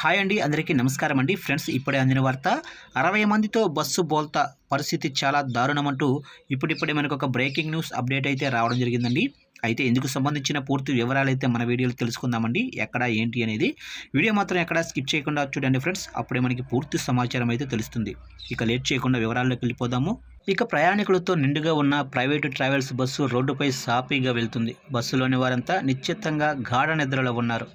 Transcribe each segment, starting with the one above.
Hi అండి అందరికీ నమస్కారం అండి. ఫ్రెండ్స్ ఇప్పుడే అందిన వార్త అరవై మందితో బస్సు బోల్తా పరిస్థితి చాలా దారుణం అంటూ ఇప్పుడిప్పుడే మనకు ఒక బ్రేకింగ్ న్యూస్ అప్డేట్ అయితే రావడం జరిగిందండి. అయితే ఇందుకు సంబంధించిన పూర్తి వివరాలు అయితే మన వీడియోలో తెలుసుకుందామండి. ఎక్కడ ఏంటి అనేది వీడియో మాత్రం ఎక్కడ స్కిప్ చేయకుండా చూడండి ఫ్రెండ్స్. అప్పుడే మనకి పూర్తి సమాచారం అయితే తెలుస్తుంది. ఇక లేట్ చేయకుండా వివరాల్లోకి వెళ్ళిపోదాము. ఇక ప్రయాణికులతో నిండుగా ఉన్న ప్రైవేటు ట్రావెల్స్ బస్సు రోడ్డుపై సాపీగా వెళ్తుంది. బస్సులోని వారంతా నిశ్చితంగా గాఢ నిద్రలో ఉన్నారు.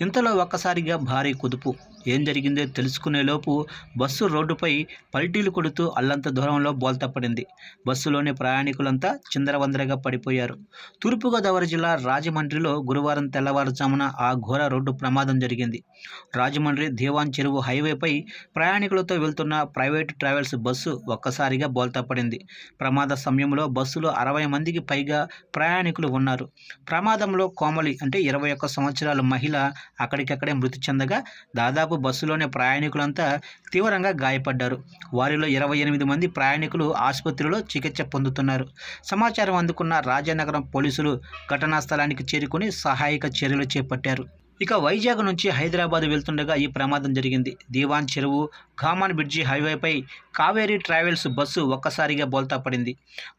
ఇంతలో ఒక్కసారిగా భారీ కుదుపు. ఏం జరిగిందో తెలుసుకునేలోపు బస్సు రోడ్డుపై పల్టీలు కొడుతూ అల్లంత దూరంలో బోల్తపడింది. బస్సులోని ప్రయాణికులంతా చిందరవందరగా పడిపోయారు. తూర్పుగోదావరి జిల్లా రాజమండ్రిలో గురువారం తెల్లవారుజామున ఆ ఘోర రోడ్డు ప్రమాదం జరిగింది. రాజమండ్రి దేవాన్ చెరువు హైవేపై ప్రయాణికులతో వెళ్తున్న ప్రైవేటు ట్రావెల్స్ బస్సు ఒక్కసారిగా బోల్తపడింది. ఏర్పడింది. ప్రమాద సమయంలో బస్సులో అరవై మందికి పైగా ప్రయాణికులు ఉన్నారు. ప్రమాదంలో కోమలి అంటే ఇరవై ఒక్క సంవత్సరాల మహిళ అక్కడికక్కడే మృతి చెందగా దాదాపు బస్సులోనే ప్రయాణికులంతా తీవ్రంగా గాయపడ్డారు. వారిలో ఇరవై ఎనిమిది మంది ప్రయాణికులు ఆసుపత్రిలో చికిత్స పొందుతున్నారు. సమాచారం అందుకున్న రాజానగరం పోలీసులు ఘటనా స్థలానికి చేరుకుని సహాయక చర్యలు చేపట్టారు. ఇక వైజాగ్ నుంచి హైదరాబాద్ వెళ్తుండగా ఈ ప్రమాదం జరిగింది. దీవాన్ చెరువు కామాన్ బ్రిడ్జి హైవేపై కావేరీ ట్రావెల్స్ బస్సు ఒక్కసారిగా బోల్తా పడింది.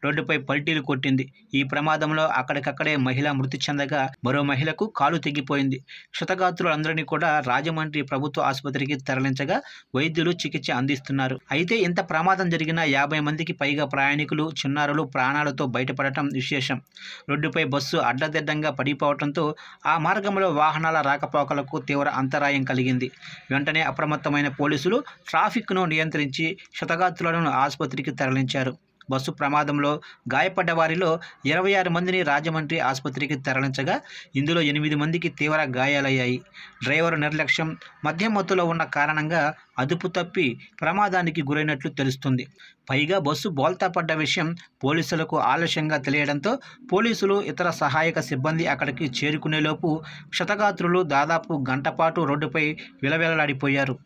రోడ్డుపై పల్టీలు కొట్టింది. ఈ ప్రమాదంలో అక్కడికక్కడే మహిళ మృతి చెందగా మరో మహిళకు కాలు తెగిపోయింది. క్షతగాత్రులందరినీ కూడా రాజమండ్రి ప్రభుత్వ ఆసుపత్రికి తరలించగా వైద్యులు చికిత్స అందిస్తున్నారు. అయితే ఇంత ప్రమాదం జరిగిన యాభై మందికి పైగా ప్రయాణికులు చిన్నారులు ప్రాణాలతో బయటపడటం విశేషం. రోడ్డుపై బస్సు అడ్డదిడ్డంగా పడిపోవడంతో ఆ మార్గంలో వాహనాల రాకపోకలకు తీవ్ర అంతరాయం కలిగింది. వెంటనే అప్రమత్తమైన పోలీసులు ట్రాఫిక్ను నియంత్రించి క్షతగాత్రులను ఆసుపత్రికి తరలించారు. బస్సు ప్రమాదంలో గాయపడ్డ వారిలో ఇరవై ఆరు మందిని రాజమండ్రి ఆసుపత్రికి తరలించగా ఇందులో ఎనిమిది మందికి తీవ్ర గాయాలయ్యాయి. డ్రైవర్ నిర్లక్ష్యం మద్యం మత్తులో ఉన్న కారణంగా అదుపు తప్పి ప్రమాదానికి గురైనట్లు తెలుస్తుంది. పైగా బస్సు బోల్తా పడ్డ విషయం పోలీసులకు ఆలస్యంగా తెలియడంతో పోలీసులు ఇతర సహాయక సిబ్బంది అక్కడికి చేరుకునేలోపు క్షతగాత్రులు దాదాపు గంటపాటు రోడ్డుపై విలవిలలాడిపోయారు.